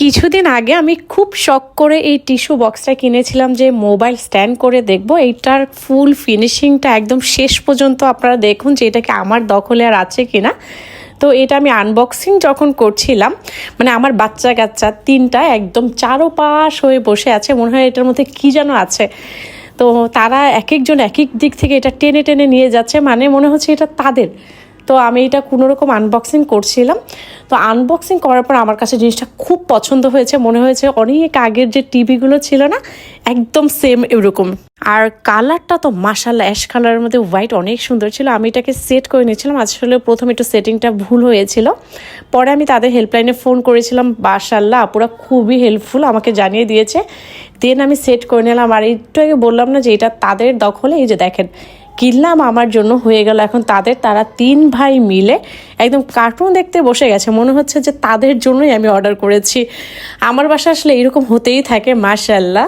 কিছুদিন আগে আমি খুব শখ করে এই টিস্যু বক্সটা কিনেছিলাম যে মোবাইল স্ট্যান্ড করে দেখব। এইটার ফুল ফিনিশিংটা একদম শেষ পর্যন্ত আপনারা দেখুন যে এটা কি আমার দখলে আর আছে কিনা। তো এটা আমি আনবক্সিং যখন করছিলাম মানে আমার বাচ্চা কাচ্চা তিনটা একদম চারোপাশ হয়ে বসে আছে, মনে হয় এটার মধ্যে কি যেন আছে। তো তারা এক একজন এক এক দিক থেকে এটা টেনে টেনে নিয়ে যাচ্ছে মানে মনে হচ্ছে এটা তাদের। তো আমি এটা কোনো রকম আনবক্সিং করছিলাম। তো আনবক্সিং করার পর আমার কাছে জিনিসটা খুব পছন্দ হয়েছে, মনে হয়েছে অনেক আগের যে টিভিগুলো ছিল না, একদম সেম এরকম। আর কালারটা তো মাসাল্লা অ্যাশ কালারের মধ্যে হোয়াইট অনেক সুন্দর ছিল। আমি এটাকে সেট করে নিয়েছিলাম, আসলে প্রথম একটু সেটিংটা ভুল হয়েছিল। পরে আমি তাদের হেল্পলাইনে ফোন করেছিলাম বাসাল্লাহ আপুরা খুবই হেল্পফুল আমাকে জানিয়ে দিয়েছে। দেন আমি সেট করে নিলাম, আর একটু আগে বললাম না যে এটা তাদের দখলে, এই যে দেখেন কিনলাম আমার জন্য হয়ে গেল। এখন তাদের তারা তিন ভাই মিলে একদম কার্টুন দেখতে বসে গেছে। মনে হচ্ছে যে তাদের জন্যই আমি অর্ডার করেছি। আমার বাসা আসলে এরকম হতেই থাকে মাশাল্লাহ